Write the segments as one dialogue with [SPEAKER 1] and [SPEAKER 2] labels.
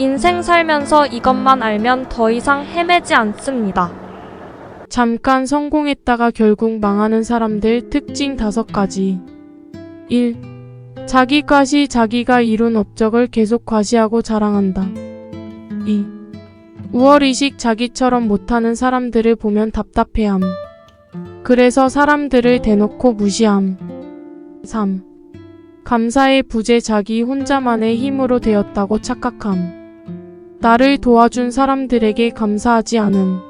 [SPEAKER 1] 인생 살면서 이것만 알면 더 이상 헤매지 않습니다.
[SPEAKER 2] 잠깐 성공했다가 결국 망하는 사람들 특징 다섯 가지. 1. 자기 과시 자기가 이룬 업적을 계속 과시하고 자랑한다. 2. 우월의식 자기처럼 못하는 사람들을 보면 답답해함. 그래서 사람들을 대놓고 무시함. 3. 감사의 부재 자기 혼자만의 힘으로 되었다고 착각함. 나를 도와준 사람들에게 감사하지 않음.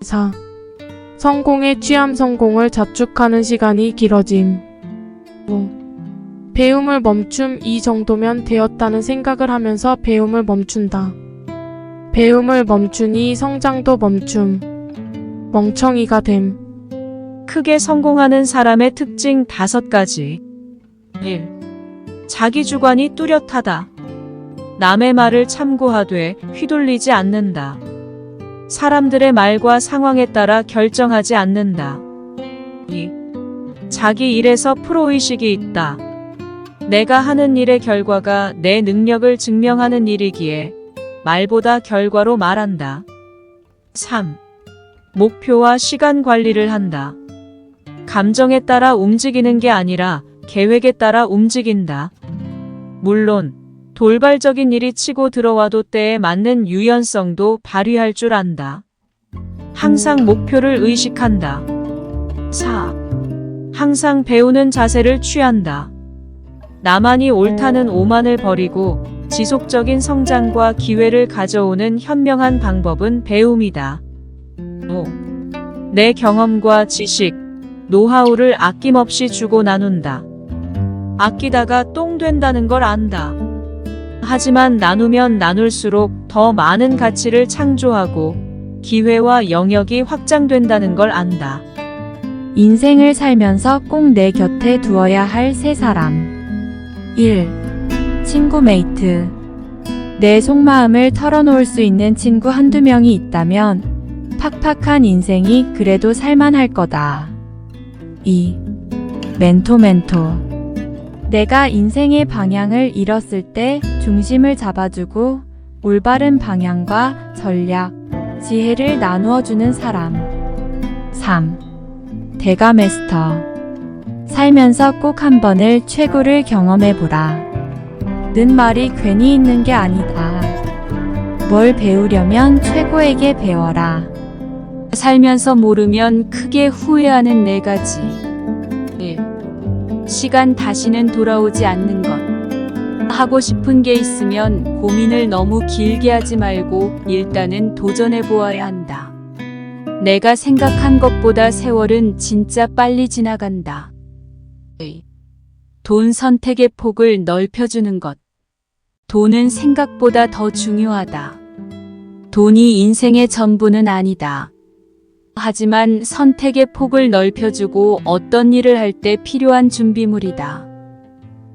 [SPEAKER 2] 4. 성공에 취함 성공을 자축하는 시간이 길어짐. 5. 배움을 멈춤 이 정도면 되었다는 생각을 하면서 배움을 멈춘다. 배움을 멈추니 성장도 멈춤. 멍청이가 됨.
[SPEAKER 3] 크게 성공하는 사람의 특징 다섯 가지. 1. 자기 주관이 뚜렷하다. 남의 말을 참고하되 휘둘리지 않는다. 사람들의 말과 상황에 따라 결정하지 않는다. 2. 자기 일에서 프로의식이 있다. 내가 하는 일의 결과가 내 능력을 증명하는 일이기에 말보다 결과로 말한다. 3. 목표와 시간 관리를 한다. 감정에 따라 움직이는 게 아니라 계획에 따라 움직인다. 물론, 돌발적인 일이 치고 들어와도 때에 맞는 유연성도 발휘할 줄 안다. 항상 목표를 의식한다. 4. 항상 배우는 자세를 취한다. 나만이 옳다는 오만을 버리고 지속적인 성장과 기회를 가져오는 현명한 방법은 배움이다. 5. 내 경험과 지식, 노하우를 아낌없이 주고 나눈다. 아끼다가 똥 된다는 걸 안다. 하지만 나누면 나눌수록 더 많은 가치를 창조하고 기회와 영역이 확장된다는 걸 안다.
[SPEAKER 4] 인생을 살면서 꼭 내 곁에 두어야 할 세 사람. 1. 친구 메이트. 내 속마음을 털어놓을 수 있는 친구 한두 명이 있다면 팍팍한 인생이 그래도 살만할 거다. 2. 멘토 멘토. 내가 인생의 방향을 잃었을 때 중심을 잡아주고 올바른 방향과 전략, 지혜를 나누어 주는 사람. 3. 대가 메스터. 살면서 꼭 한 번을 최고를 경험해 보라. 는 말이 괜히 있는 게 아니다. 뭘 배우려면 최고에게 배워라.
[SPEAKER 5] 살면서 모르면 크게 후회하는 네 가지. 1. 시간 다시는 돌아오지 않는 것. 하고 싶은 게 있으면 고민을 너무 길게 하지 말고 일단은 도전해 보아야 한다. 내가 생각한 것보다 세월은 진짜 빨리 지나간다. 2. 돈 선택의 폭을 넓혀주는 것. 돈은 생각보다 더 중요하다. 돈이 인생의 전부는 아니다. 하지만 선택의 폭을 넓혀주고 어떤 일을 할 때 필요한 준비물이다.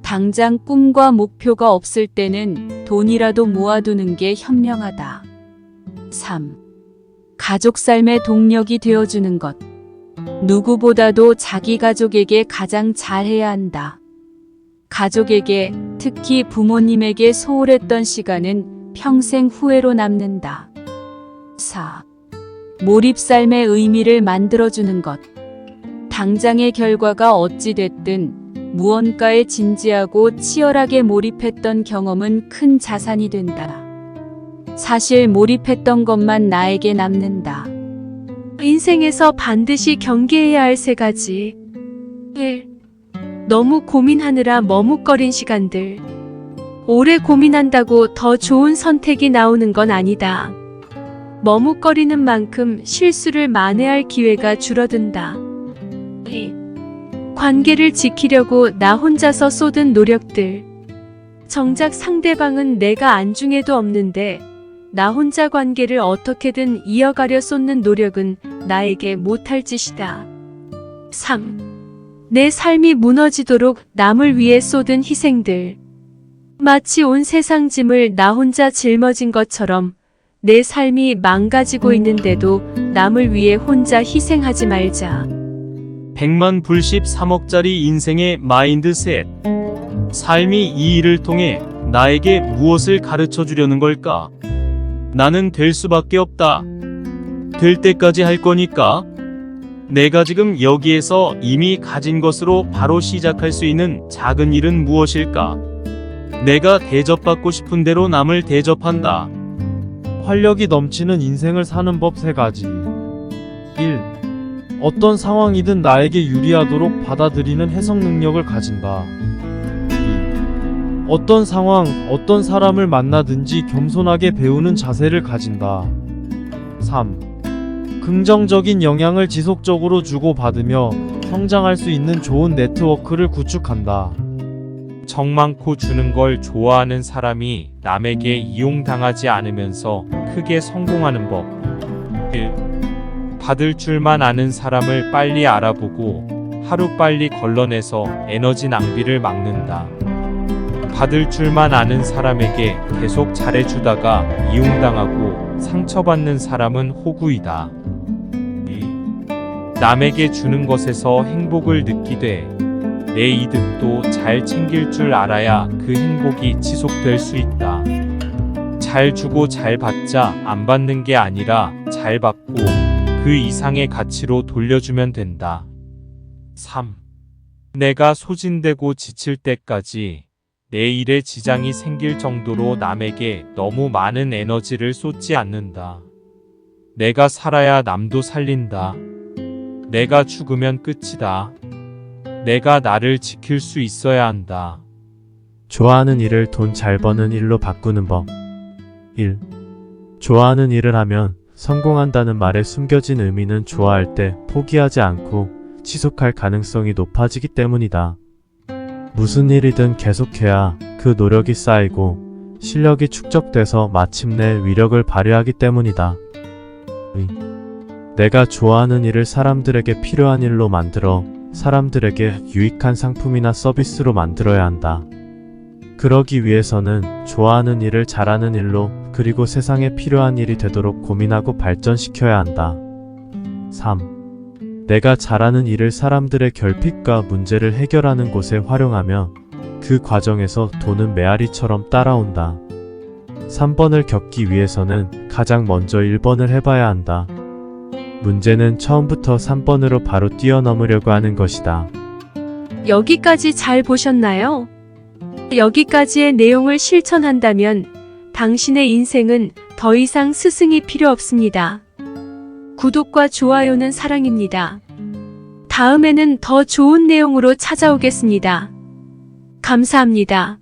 [SPEAKER 5] 당장 꿈과 목표가 없을 때는 돈이라도 모아두는 게 현명하다. 3. 가족 삶의 동력이 되어주는 것. 누구보다도 자기 가족에게 가장 잘해야 한다. 가족에게, 특히 부모님에게 소홀했던 시간은 평생 후회로 남는다. 4. 몰입 삶의 의미를 만들어주는 것. 당장의 결과가 어찌됐든 무언가에 진지하고 치열하게 몰입했던 경험은 큰 자산이 된다. 사실 몰입했던 것만 나에게 남는다.
[SPEAKER 6] 인생에서 반드시 경계해야 할 세 가지. 1. 너무 고민하느라 머뭇거린 시간들. 오래 고민한다고 더 좋은 선택이 나오는 건 아니다. 머뭇거리는 만큼 실수를 만회할 기회가 줄어든다. 2. 관계를 지키려고 나 혼자서 쏟은 노력들. 정작 상대방은 내가 안중에도 없는데 나 혼자 관계를 어떻게든 이어가려 쏟는 노력은 나에게 못할 짓이다. 3. 내 삶이 무너지도록 남을 위해 쏟은 희생들. 마치 온 세상 짐을 나 혼자 짊어진 것처럼 내 삶이 망가지고 있는데도 남을 위해 혼자 희생하지 말자.
[SPEAKER 7] 100만 불십 3억짜리 인생의 마인드셋. 삶이 이 일을 통해 나에게 무엇을 가르쳐 주려는 걸까? 나는 될 수밖에 없다. 될 때까지 할 거니까. 내가 지금 여기에서 이미 가진 것으로 바로 시작할 수 있는 작은 일은 무엇일까? 내가 대접받고 싶은 대로 남을 대접한다.
[SPEAKER 8] 활력이 넘치는 인생을 사는 법 세 가지. 1. 어떤 상황이든 나에게 유리하도록 받아들이는 해석 능력을 가진다. 2. 어떤 상황, 어떤 사람을 만나든지 겸손하게 배우는 자세를 가진다. 3. 긍정적인 영향을 지속적으로 주고받으며 성장할 수 있는 좋은 네트워크를 구축한다.
[SPEAKER 9] 정 많고 주는 걸 좋아하는 사람이 남에게 이용당하지 않으면서 크게 성공하는 법. 1. 받을 줄만 아는 사람을 빨리 알아보고 하루 빨리 걸러내서 에너지 낭비를 막는다. 받을 줄만 아는 사람에게 계속 잘해주다가 이용당하고 상처받는 사람은 호구이다. 2. 남에게 주는 것에서 행복을 느끼되 내 이득도 잘 챙길 줄 알아야 그 행복이 지속될 수 있다. 잘 주고 잘 받자 안 받는 게 아니라 잘 받고 그 이상의 가치로 돌려주면 된다. 3. 내가 소진되고 지칠 때까지 내 일에 지장이 생길 정도로 남에게 너무 많은 에너지를 쏟지 않는다. 내가 살아야 남도 살린다. 내가 죽으면 끝이다. 내가 나를 지킬 수 있어야 한다.
[SPEAKER 10] 좋아하는 일을 돈 잘 버는 일로 바꾸는 법. 1. 좋아하는 일을 하면 성공한다는 말에 숨겨진 의미는 좋아할 때 포기하지 않고 지속할 가능성이 높아지기 때문이다. 무슨 일이든 계속해야 그 노력이 쌓이고 실력이 축적돼서 마침내 위력을 발휘하기 때문이다. 2. 내가 좋아하는 일을 사람들에게 필요한 일로 만들어 사람들에게 유익한 상품이나 서비스로 만들어야 한다. 그러기 위해서는 좋아하는 일을 잘하는 일로 그리고 세상에 필요한 일이 되도록 고민하고 발전시켜야 한다. 3. 내가 잘하는 일을 사람들의 결핍과 문제를 해결하는 곳에 활용하며 그 과정에서 돈은 메아리처럼 따라온다. 3번을 겪기 위해서는 가장 먼저 1번을 해봐야 한다. 문제는 처음부터 3번으로 바로 뛰어넘으려고 하는 것이다.
[SPEAKER 6] 여기까지 잘 보셨나요? 여기까지의 내용을 실천한다면 당신의 인생은 더 이상 스승이 필요 없습니다. 구독과 좋아요는 사랑입니다. 다음에는 더 좋은 내용으로 찾아오겠습니다. 감사합니다.